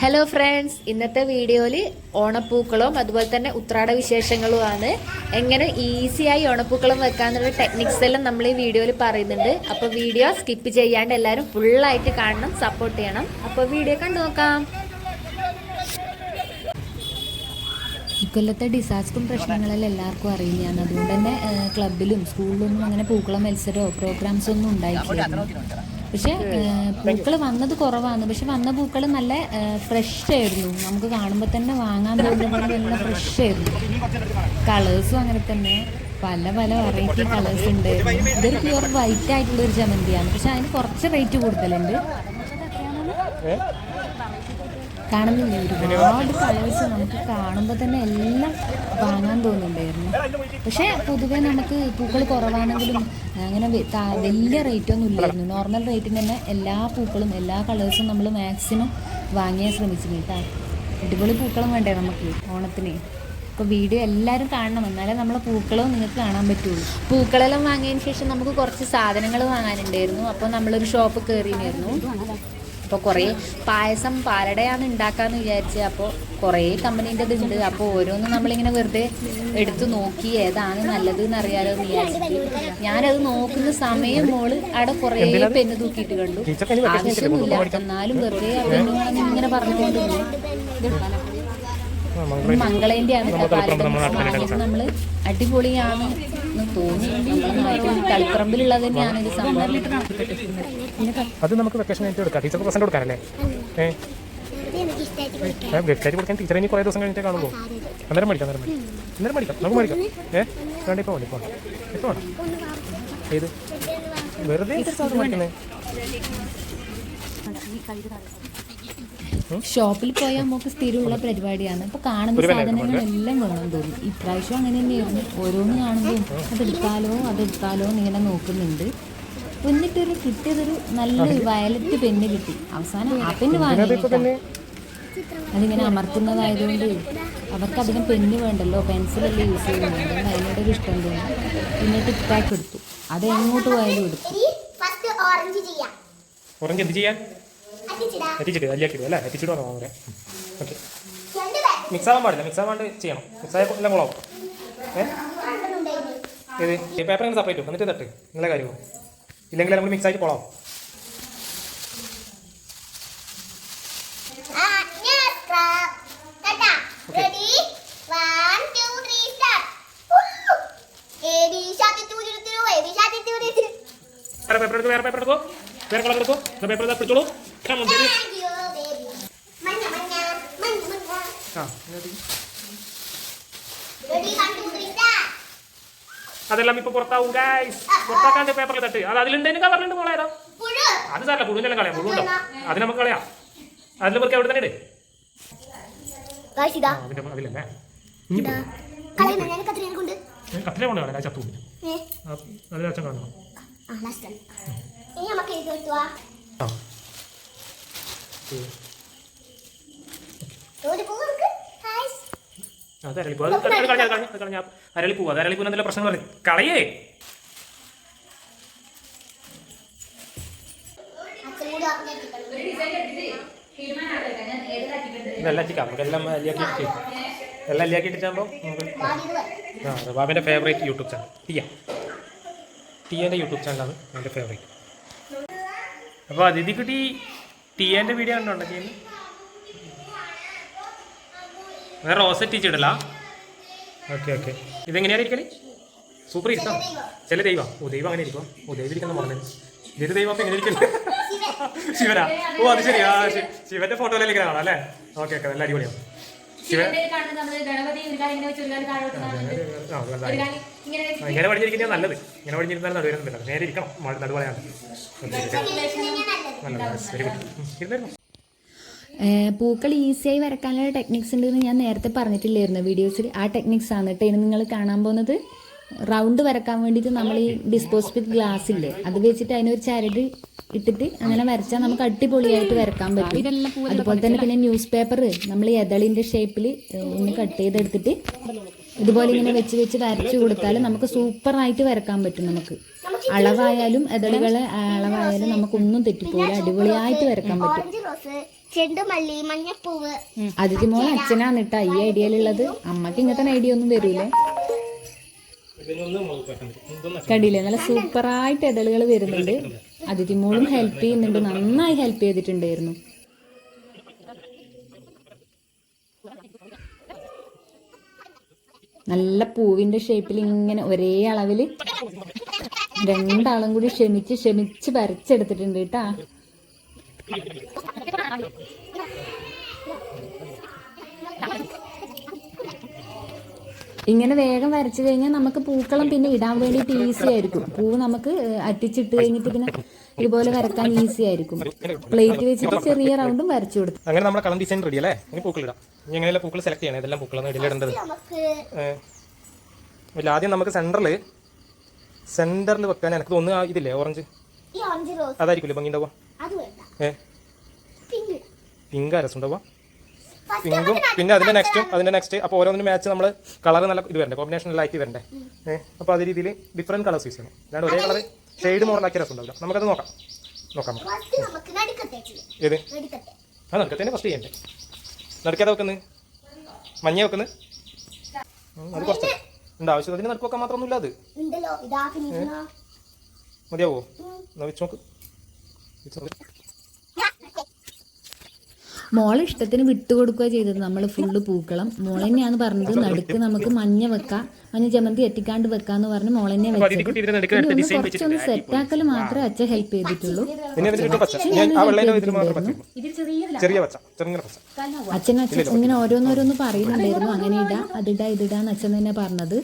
Hello friends ഇന്നത്തെ വീഡിയോയിൽ ഓണപ്പൂക്കളും അതുപോലെ തന്നെ ഉത്രാട വിശേഷങ്ങളുമാണ്. എങ്ങനെ ഈസിയായി ഓണപ്പൂക്കളം വെക്കാന്നുള്ള ടെക്നിക്സ് എല്ലാം നമ്മൾ ഈ വീഡിയോയിൽ പറയുന്നുണ്ട്. അപ്പോൾ വീഡിയോ സ്കിപ്പ് ചെയ്യാണ്ട് എല്ലാവരും ഫുള്ളായിട്ട് കാണണം സപ്പോർട്ട് ചെയ്യണം. അപ്പോൾ വീഡിയോ കണ്ടു നോക്കാം. ഇക്കൊല്ലത്തെ ഡിസാസ്റ്ററും പ്രശ്നങ്ങളെല്ലാം എല്ലാവർക്കും അറിയുന്നതാണ്. അതുകൊണ്ട് തന്നെ ക്ലബിലും സ്കൂളിലൊന്നും അങ്ങനെ പൂക്കള മത്സരമോ പ്രോഗ്രാംസ് ഒന്നും ഉണ്ടായിട്ടില്ല. പക്ഷെ പൂക്കൾ വന്നത് കുറവാണ് പക്ഷെ വന്ന പൂക്കൾ നല്ല ഫ്രഷ് ആയിരുന്നു നമുക്ക് കാണുമ്പോൾ തന്നെ വാങ്ങാൻ നല്ല ഫ്രഷ് ആയിരുന്നു കളേഴ്സും അങ്ങനെ തന്നെ. പല പല വെറൈറ്റി കളേഴ്സ് ഉണ്ട്. ഇതൊരു പ്യുവർ വൈറ്റ് ആയിട്ടുള്ള ഒരു ചമന്തിയാണ് പക്ഷെ അതിന് കുറച്ച് റേറ്റ് കൂടുതലുണ്ട്. കാണുന്നില്ലേ? ഒരുപാട് കളേഴ്സ് നമുക്ക് കാണുമ്പോൾ തന്നെ എല്ലാം വാങ്ങാൻ തോന്നുന്നുണ്ടായിരുന്നു. പക്ഷേ പൊതുവേ നമുക്ക് പൂക്കൾ കുറവാണെങ്കിലും അങ്ങനെ വലിയ റേറ്റ് ഒന്നും ഇല്ലായിരുന്നു. നോർമൽ റേറ്റിന് തന്നെ എല്ലാ പൂക്കളും എല്ലാ കളേഴ്സും നമ്മൾ മാക്സിമം വാങ്ങിയാൽ ശ്രമിച്ചു കേട്ടോ. അടിപൊളി പൂക്കളും വേണ്ടേ നമുക്ക് ഓണത്തിന്? അപ്പോൾ വീഡിയോ എല്ലാവരും കാണണം. എന്നാലേ നമ്മളെ പൂക്കളും നിങ്ങൾക്ക് കാണാൻ പറ്റുള്ളൂ. പൂക്കളെല്ലാം വാങ്ങിയതിന് ശേഷം നമുക്ക് കുറച്ച് സാധനങ്ങൾ വാങ്ങാനുണ്ടായിരുന്നു. അപ്പോൾ നമ്മളൊരു ഷോപ്പ് കയറിയിരുന്നു അപ്പോൾ കുറേ പായസം പാലടയാണ് ഉണ്ടാക്കാന്ന് വിചാരിച്ച് അപ്പോൾ കുറേ കമ്പനീന്റെ ഇതുണ്ട്. അപ്പോൾ ഓരോന്നും നമ്മളിങ്ങനെ വെറുതെ എടുത്ത് നോക്കി ഏതാണ് നല്ലത് എന്ന് അറിയാലോ എന്ന് വിചാരിച്ചിട്ട്. ഞാനത് നോക്കുന്ന സമയം മോൾ അവിടെ കുറേ പെന്ന് തൂക്കിയിട്ട് കണ്ടു. ആവശ്യമൊന്നുമില്ല എന്നാലും വെറുതെ ആ ഇങ്ങനെ പറഞ്ഞുകൊണ്ട് മംഗളേന്റെയാണ് നമ്മൾ അടിപൊളിയാണ്. എന്ന് തോന്നി. നമ്മുടെ നാട്ടിൽ കളിപ്പറമ്പിലുള്ളത് തന്നെയാണ് ഇത് സംഭവം. അത് നമുക്ക് വെക്കേഷൻ ആയിട്ട് എടുക്കാം ടീച്ചർക്ക് പ്രസന്റ് കൊടുക്കാനല്ലേ ഏ? വെബ്സൈറ്റ് കൊടുക്കാൻ ടീച്ചർ ഇനി കുറേ ദിവസം കഴിഞ്ഞിട്ട് കാണുള്ളൂ. അന്നേരം മേടിക്കാം അന്നേരം മേടിക്കാം. അന്നേരം മേടിക്കാം. നമുക്ക് മേടിക്കാം. ഏ? വേണ്ട ഇപ്പോൾ വേണ്ട ഇപ്പോൾ വേണ്ട. ഇപ്പോൾ വേണ്ട. ഏത്? വെറുതെ മേടിക്കുന്നത് ഷോപ്പിൽ പോയാൽ നമുക്ക് സ്ഥിരമുള്ള പരിപാടിയാണ്. ഇപ്പൊ കാണുന്ന സാധനങ്ങളെല്ലാം വേണം തോന്നും ഇപ്രാവശ്യം അങ്ങനെ തന്നെയായിരുന്നു ഓരോന്ന് കാണുമ്പോൾ അതെടുത്താലോ അതെടുത്താലോ ഇങ്ങനെ നോക്കുന്നുണ്ട്. എന്നിട്ടൊരു കിട്ടിയതൊരു നല്ലൊരു വയലറ്റ് പെണ്ണ് കിട്ടി. അവസാനം ആ പെണ്ണ് വാങ്ങിയിട്ടാ അതിങ്ങനെ അമർത്തുന്നതായതുകൊണ്ട് അവർക്ക് അധികം പെണ്ണ് വേണ്ടല്ലോ. പെൻസിലല്ലേ യൂസ് ചെയ്യുന്നുണ്ട് അതിനോട് ഒരു ഇഷ്ടം തോന്നി. പിന്നെ ടിക് ടാക്ക് എടുത്തു. അത് എങ്ങോട്ട് പോയാലും എടുത്തു. ഓറഞ്ച് ചെയ്യാം. ഓറഞ്ച് എന്ത് ചെയ്യാൻ? എത്തിച്ചിട്ട്. അല്ലിയാക്കിടും അല്ലേ? എത്തിച്ചിട്ട് വന്നു ഓക്കെ. ഓക്കെ മിക്സ് ആവാൻ പാടില്ല മിക്സ് ആവാണ്ട് ചെയ്യണം. മിക്സ് ആയ എല്ലാം കുളമാവും ഏത്? പേപ്പർ ഇങ്ങനെ സെപ്പറേറ്റ് എന്നിട്ട് തട്ട്. നിങ്ങളെ കാര്യമോ ഇല്ലെങ്കിൽ നമ്മൾ മിക്സ് ആയിട്ട് കുളമാവും ആ ഞാൻ scrub ready 1 2 3 start A B ഷാത്തി തൂതിരുത്തിരു എ ബി ഷാത്തി തൂതിരുത്തിരു വേറെ പേപ്പർ എടുക്കൂ വേറെ പേപ്പർ എടുക്കൂ വേറെ കളർ എടുക്കൂ പേപ്പർ പിടിച്ചോളൂ. Come on, baby. Thank you baby മഞ്ഞ മഞ്ഞ മഞ്ഞ മഞ്ഞ. ആ ഇങ്ങോട്ട്. റെഡി 1 2 3 സ്റ്റാർട്ട് അതെല്ലാം ഇപ്പൊ പുറത്താവും ഗൈസ് പുറത്താക്കാണ്ട് പേപ്പറിൽ തട്ട് അത് അതിലുണ്ടെങ്കിൽ കവറിലുണ്ട് മോളെ ഏതാ? പുഴു. അത് സാറല്ല പുഴുന്നെല്ലാം കളയാം പുഴുണ്ടോ അത് നമുക്ക് കളയാം. അതിൽ പേർക്ക് എവിടെ തന്നെ അതിലല്ലേ? കത്രിനെ കൊണ്ട് കളയാം ചത്തു അതിൽ അച്ഛൻ കാണണം ആ ലാസ്റ്റ് ഇനി നമുക്ക് ഇത് കിട്ടുവാ ആ ഒരു പൂ നമുക്ക് ഗായ്സ് അത് അരളിപ്പൂ. അത് അരളിപ്പൂ എന്തെങ്കിലും പ്രശ്നം പറയും കളയേ ഇതെല്ലാം എല്ലാം ഫേവറേറ്റ് യൂട്യൂബ് ചാനൽ ടിയ. ടിയന്റെ യൂട്യൂബ് ചാനലാണ് എന്റെ ഫേവറേറ്റ് അപ്പോൾ അതിഥി കുട്ടി ടിയന്റെ വീഡിയോ കണ്ടോ ചെയ്യുന്നത് വേറെ റോസറ്റ് ടീച്ചിടല ഓക്കെ ഓക്കെ. ഇതെങ്ങനെയാണ് ഇരിക്കൽ സൂപ്പർ ഇഷ്ടം. ചില ദൈവം ഓ ദൈവം അങ്ങനെ ഇരിക്കും ഓ ദൈവം ഇരിക്കുന്ന പറഞ്ഞത് ഇതൊരു ദൈവം അപ്പം എങ്ങനെ ഇരിക്കുന്നു. ശിവരാ ഓ അത് ശരി. ആ ശിവന്റെ ഫോട്ടോയിലേക്ക് ഇങ്ങനെ കാണാം അല്ലേ? ഓക്കെ ഓക്കെ നല്ല അടിപൊളിയാണ് ഇങ്ങനെ പഠിച്ചിരിക്കുന്നത് നല്ലത്. ഇങ്ങനെ പഠിച്ചിരുന്നാൽ നടുവരുന്നില്ല നേരെ ഇരിക്കണം. മ- പൂക്കൾ ഈസിയായി വരക്കാനുള്ള ടെക്നിക്സ് ഉണ്ടെന്ന് ഞാൻ നേരത്തെ പറഞ്ഞിട്ടില്ലായിരുന്നു. വീഡിയോസിൽ ആ ടെക്നിക്സ് ആണ് കേട്ടോ ഇനി നിങ്ങൾ കാണാൻ പോകുന്നത്. റൗണ്ട് വരക്കാൻ വേണ്ടിയിട്ട് നമ്മൾ ഈ ഡിസ്പോസിബിൾ ഗ്ലാസ് ഇല്ലേ അത് വെച്ചിട്ട് അതിനൊരു ചരട് ഇട്ടിട്ട് അങ്ങനെ വരച്ചാൽ നമുക്ക് അടിപൊളിയായിട്ട് വരക്കാൻ പറ്റും. അതുപോലെ തന്നെ പിന്നെ ന്യൂസ് പേപ്പർ നമ്മൾ എതളിന്റെ ഷേപ്പിൽ ഒന്ന് കട്ട് ചെയ്തെടുത്തിട്ട് ഇതുപോലെ ഇങ്ങനെ വെച്ച് വെച്ച് വരച്ചു കൊടുത്താൽ നമുക്ക് സൂപ്പറായിട്ട് വരക്കാൻ പറ്റും നമുക്ക്. അളവായാലും എതളുകളെ അളവായാലും നമുക്കൊന്നും തെറ്റിപ്പോയില്ല അടിപൊളിയായിട്ട് വരക്കാൻ പറ്റും. ചെണ്ടുമല്ലി മഞ്ഞപ്പൂവ്. അതിഥി മോൾ അച്ഛനാണ് കേട്ടോ ഈ ഐഡിയയിലുള്ളത് അമ്മയ്ക്ക് ഇങ്ങനത്തെ ഐഡിയ ഒന്നും വരൂലേ? കണ്ടില്ലേ? നല്ല സൂപ്പറായിട്ട് ഇടലുകൾ വരുന്നുണ്ട്. അതിഥി മോളും ഹെൽപ്പ് ചെയ്യുന്നുണ്ട്. നന്നായി ഹെൽപ്പ് ചെയ്തിട്ടുണ്ടായിരുന്നു. നല്ല പൂവിന്റെ ഷേപ്പിൽ ഇങ്ങനെ ഒരേ അളവിൽ രണ്ടാളും കൂടി ക്ഷമിച്ച് ക്ഷമിച്ച് വരച്ചെടുത്തിട്ടുണ്ട് കേട്ടാ. ഇങ്ങനെ വേഗം വരച്ചു കഴിഞ്ഞാൽ നമുക്ക് പൂക്കളം പിന്നെ ഇടാൻ വേണ്ടിയിട്ട് ഈസി ആയിരിക്കും. പൂവ് നമുക്ക് അറ്റിച്ചിട്ട് കഴിഞ്ഞിട്ട് പിന്നെ ഇതുപോലെ വരക്കാൻ ഈസി ആയിരിക്കും. പ്ലേറ്റ് വെച്ചിട്ട് ചെറിയ റൗണ്ടും വരച്ചു കൊടുത്തു. അങ്ങനെ നമ്മുടെ കളർ ഡിസൈൻ റെഡി അല്ലേ? ഇനി പൂക്കൾ ഇടാം. ഇനി എങ്ങനെയല്ല പൂക്കൾ സെലക്ട് ചെയ്യണം? ഇതെല്ലാം പൂക്കളാണ് ഇടയിലിടേണ്ടത്. ഇല്ല ആദ്യം നമുക്ക് സെന്ററിൽ സെന്ററിൽ വെക്കാൻ എനിക്ക് തോന്നുന്നു ആ ഇതില്ലേ ഓറഞ്ച് ഈ ഓറഞ്ച് റോസ് അതായിരിക്കില്ലേ ഭംഗി ഉണ്ടാവുക? ഏ? പിങ്ക് പിങ്ക് രസം ഉണ്ടാവുക. പിങ്കും പിന്നെ അതിന്റെ നെക്സ്റ്റും അതിന്റെ നെക്സ്റ്റ് അപ്പോൾ ഓരോന്നിനും മാച്ച് നമ്മൾ കളർ നല്ല ഇത് വരണ്ടേ കോമ്പിനേഷൻ ആക്കി വരണ്ടേ? ഏഹ് അപ്പോൾ അതേ രീതിയിൽ ഡിഫറെന്റ് കളേഴ്സ് യൂസ് ചെയ്യണം. അല്ലാണ്ട് ഒരേ കളർ ഷെയ്ഡ് മോഡലാക്കിയ രസം ഉണ്ടാവില്ല. നമുക്കത് നോക്കാം. നോക്കാം ഏത്? ആ നടുക്കത്തന്നെ ഫസ്റ്റ് ചെയ്യണ്ടേ? നടുക്കേതാ വെക്കുന്നത് മഞ്ഞ വെക്കുന്നത് അത് കുറച്ച് ഉണ്ട് ആവശ്യത്തിന് നടുക്ക് വെക്കാൻ മാത്രമൊന്നുമില്ല അത്. മതിയാവോ? എന്നാ വെച്ച് നോക്ക്. വെച്ച് നോക്ക്. മോളെ ഇഷ്ടത്തിന് വിട്ടുകൊടുക്കുക ചെയ്തത്. നമ്മൾ ഫുള്ള് പൂക്കളം. മോളെന്നെയാണ് പറഞ്ഞത് നടുക്ക് നമുക്ക് മഞ്ഞ വെക്കാം. മഞ്ഞ ജമന്തി എത്തിക്കാണ്ട് വെക്കാന്ന് പറഞ്ഞ് മോളെന്നെ വെച്ചത് കുറച്ചൊന്ന് സെറ്റാക്കൽ മാത്രമേ അച്ഛൻ ഹെൽപ്പ് ചെയ്തിട്ടുള്ളൂ. അച്ഛൻ അച്ഛൻ ഇങ്ങനെ ഓരോന്നോരോന്ന് പറയുന്നുണ്ടായിരുന്നു. അങ്ങനെ ഇടാ അതിടാ ഇതിടാന്ന് അച്ഛൻ തന്നെ പറഞ്ഞത്.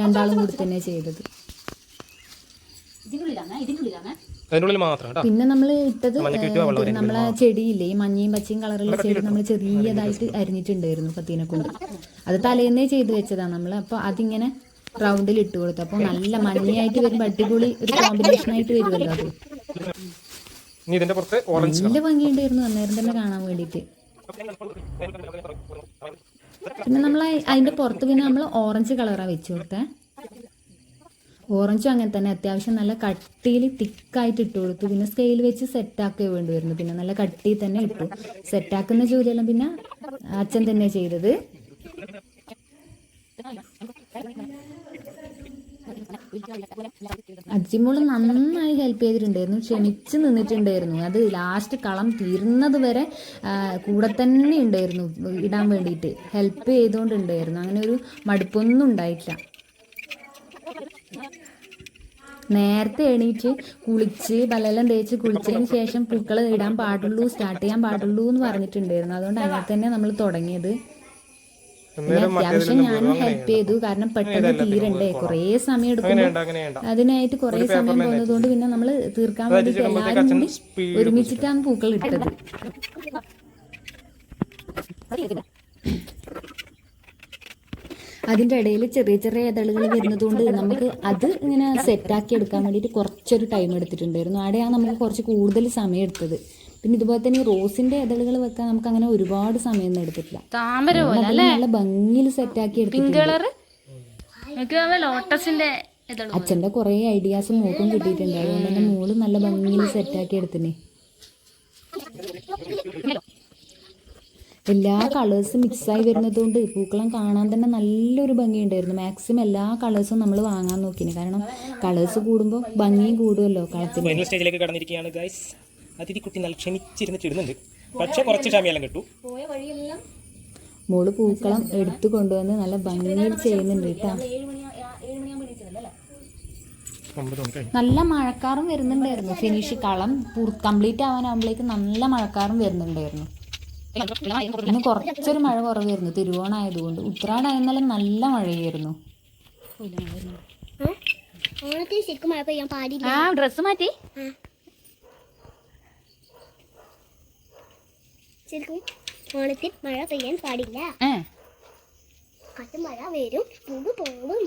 രണ്ടാളും കൂടി തന്നെ ചെയ്തത്. അതിന്റെ മാത്രം കേട്ടോ. പിന്നെ നമ്മൾ ഇട്ടത് നമ്മളെ ചെടിയില്ലേ ഈ മഞ്ഞയും പച്ചയും കളറുള്ള ചെടി നമ്മൾ ചെറിയതായിട്ട് അരിഞ്ഞിട്ടുണ്ടായിരുന്നു പത്തീനെ കൊണ്ട്. അത് തലേന്നേ ചെയ്ത് വെച്ചതാണ് നമ്മൾ അപ്പോൾ അതിങ്ങനെ റൗണ്ടിൽ ഇട്ട് കൊടുത്തു. അപ്പോൾ നല്ല മഞ്ഞയായിട്ട് വരുമ്പോൾ അടിപൊളി ഒരു കോമ്പിനേഷൻ ആയിട്ട് വരുമല്ലോ അത്. നല്ല ഭംഗിയുണ്ടായിരുന്നു. അന്നേരം തന്നെ കാണാൻ വേണ്ടിയിട്ട്. പിന്നെ നമ്മൾ അതിന്റെ പുറത്ത് പിന്നെ നമ്മൾ ഓറഞ്ച് കളറാണ് വെച്ചു കൊടുത്തേ. ഓറഞ്ചും അങ്ങനെ തന്നെ അത്യാവശ്യം നല്ല കട്ടിയിൽ തിക്കായിട്ട് ഇട്ട് കൊടുത്തു. പിന്നെ സ്കെയിൽ വെച്ച് സെറ്റാക്കുക വേണ്ടി വരുന്നു പിന്നെ നല്ല കട്ടിയിൽ തന്നെ ഇട്ടു. സെറ്റാക്കുന്ന ജോലിയെല്ലാം പിന്നെ അച്ഛൻ തന്നെ ചെയ്തത്. അജിമോൾ നന്നായി ഹെൽപ്പ് ചെയ്തിട്ടുണ്ടായിരുന്നു. ക്ഷമിച്ച് നിന്നിട്ടുണ്ടായിരുന്നു. അത് ലാസ്റ്റ് കളം തീർന്നത് വരെ കൂടെ തന്നെ ഉണ്ടായിരുന്നു. ഇടാൻ വേണ്ടിയിട്ട്. ഹെൽപ്പ് ചെയ്തുകൊണ്ടുണ്ടായിരുന്നു അങ്ങനെ ഒരു മടുപ്പൊന്നും ഉണ്ടായിട്ടില്ല. നേരത്തെ എണീറ്റ് കുളിച്ച് പലെല്ലാം തേച്ച് കുളിച്ചതിന് ശേഷം പൂക്കൾ ഇടാൻ പാടുള്ളൂ സ്റ്റാർട്ട് ചെയ്യാൻ പാടുള്ളൂ എന്ന് പറഞ്ഞിട്ടുണ്ടായിരുന്നു. അതുകൊണ്ട് അങ്ങനെ തന്നെ നമ്മൾ തുടങ്ങിയത്. പിന്നെ അത്യാവശ്യം ഞാനും ഹെൽപ്പ് ചെയ്തു. കാരണം പെട്ടെന്ന് തീരണ്ടേ. കുറേ സമയം എടുക്കും അതിനായിട്ട് കുറേ സമയം പോകുന്നതുകൊണ്ട് പിന്നെ നമ്മൾ തീർക്കാൻ വേണ്ടിയിട്ട് എല്ലാവരും കൂടി ഒരുമിച്ചിട്ടാണ് പൂക്കൾ ഇട്ടത്. അതിന്റെ ഇടയിൽ ചെറിയ ചെറിയ ഇതളുകൾ വരുന്നതുകൊണ്ട് നമുക്ക് അത് ഇങ്ങനെ സെറ്റാക്കി എടുക്കാൻ വേണ്ടിയിട്ട് കുറച്ചൊരു ടൈം എടുത്തിട്ടുണ്ടായിരുന്നു. അവിടെയാണ് നമുക്ക് കുറച്ച് കൂടുതൽ സമയം എടുത്തത്. പിന്നെ ഇതുപോലെ തന്നെ ഈ റോസിന്റെ ഇതളുകൾ വെക്കാൻ നമുക്ക് അങ്ങനെ ഒരുപാട് സമയമൊന്നും എടുത്തിട്ടില്ല. താമര പോലെ നല്ല ഭംഗിയിൽ സെറ്റാക്കി എടുത്തിട്ടുണ്ട്. ലോട്ടസിന്റെ അച്ഛന്റെ കുറെ ഐഡിയാസ് മോക്കും കിട്ടിയിട്ടുണ്ട്. അതുകൊണ്ട് തന്നെ മോൾ നല്ല ഭംഗിയിൽ സെറ്റാക്കി എടുത്തിനെ. എല്ലാ കളേഴ്സും മിക്സായി വരുന്നതുകൊണ്ട് പൂക്കളം കാണാൻ തന്നെ നല്ലൊരു ഭംഗിയുണ്ടായിരുന്നു. മാക്സിമം എല്ലാ കളേഴ്സും നമ്മൾ വാങ്ങാൻ നോക്കിന്. കാരണം കളേഴ്സ് കൂടുമ്പോൾ ഭംഗിയും കൂടുമല്ലോ കളത്തിന് സ്റ്റേജിലേക്ക് കടന്നിരിക്കുകയാണ് ഗൈസ് അതിഥി കുട്ടി നല്ല ക്ഷമിച്ചിരുന്നിട്ട് ഇടുന്നുണ്ട് പക്ഷെ കുറച്ച് ക്ഷമയെല്ലാം കിട്ടു. മോൾ പൂക്കളം എടുത്തു കൊണ്ടുവന്ന് നല്ല ഭംഗിയിൽ ചെയ്യുന്നുണ്ട് കേട്ടോ. നല്ല മഴക്കാറും വരുന്നുണ്ടായിരുന്നു. ഫിനിഷ് കളം കംപ്ലീറ്റ് ആവാനാകുമ്പോഴേക്ക് നല്ല മഴക്കാറും വരുന്നുണ്ടായിരുന്നു. ഇന്ന് കുറച്ചൊരു മഴ കുറവായിരുന്നു. തിരുവോണായതുകൊണ്ട്. ഉത്രാടായിരുന്നാലും നല്ല മഴയായിരുന്നു. ശരിക്കും മഴ പെയ്യാൻ പാടില്ല ആ ഡ്രസ്സ് മാറ്റി. ശരിക്കും ഓണത്തിൽ മഴ പെയ്യാൻ പാടില്ല. മഴ വരും. പൂവ് പോകും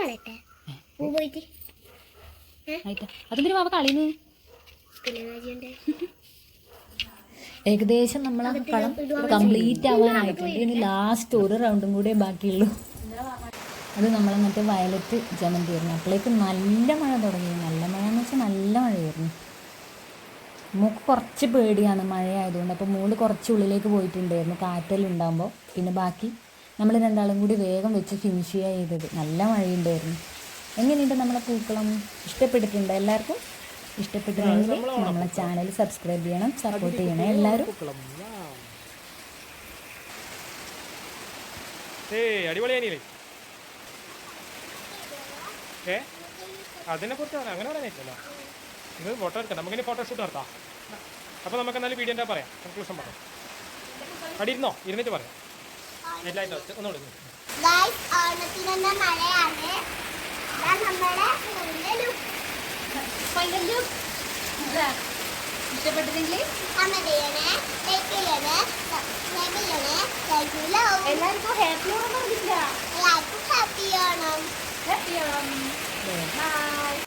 കളയട്ടെ? പൂ പോയിട്ട്. കളിന്ന്? പിന്നെ രാജ്യണ്ട് ഏകദേശം നമ്മൾ ആ കളം കംപ്ലീറ്റ് ആവാനായിട്ടുണ്ട്. ഇനി ലാസ്റ്റ് ഒരു റൗണ്ടും കൂടെ ബാക്കിയുള്ളൂ. അത് നമ്മൾ മറ്റേ വയലറ്റ് ജമന്തി ആയിരുന്നു. അപ്പോഴേക്ക് നല്ല മഴ തുടങ്ങി. നല്ല മഴ എന്ന് വെച്ചാൽ നല്ല മഴയായിരുന്നു. മൂക്ക് കുറച്ച് പേടിയാണ് മഴയായതുകൊണ്ട്. അപ്പോൾ മൂൾ കുറച്ച് ഉള്ളിലേക്ക് പോയിട്ടുണ്ടായിരുന്നു. കാറ്റെല്ലാം ഉണ്ടാകുമ്പോൾ പിന്നെ ബാക്കി നമ്മൾ രണ്ടാളും കൂടി വേഗം വെച്ച് ഫിനിഷ് ചെയ്യുക ചെയ്തത്. നല്ല മഴയുണ്ടായിരുന്നു. എങ്ങനെയുണ്ട് നമ്മളെ പൂക്കളം? ഇഷ്ടപ്പെട്ടിട്ടുണ്ട് എല്ലാവർക്കും? ഇഷ്ടപ്പെട്ടിട്ടുണ്ടെങ്കിൽ നമ്മളെ ചാനൽ സബ്സ്ക്രൈബ് ചെയ്യണം സപ്പോർട്ട് ചെയ്യണം. എല്ലാവരും ഏ? അതിനെ കുറിച്ച് പറയാം അങ്ങനെ പറയാനില്ല ഇത് ഫോട്ടോ എടുക്കാം. നമുക്കിനി ഫോട്ടോഷൂട്ട് നടത്താം. അപ്പോൾ നമുക്ക് എന്നാലും വീഡിയോ എന്താ പറയാം. കൺക്ലൂഷൻ പറയാം അടി ഇരുന്നോ? ഇരുന്നിട്ട് പറയാം. എല്ലായിട്ട് ഒന്ന് ഗൈസ് ഓണത്തിനെന്ന മഴയാണ്. നമ്മുടെ ഫുള്ള് ലുക്ക് ഇഷ്ടപ്പെട്ടില്ലെങ്കിൽ ലൈക്ക് ലവ് എല്ലാവർക്കും ഹാപ്പി ഓണം പറഞ്ഞില്ല എല്ലാവർക്കും happy Onam happy Onam bye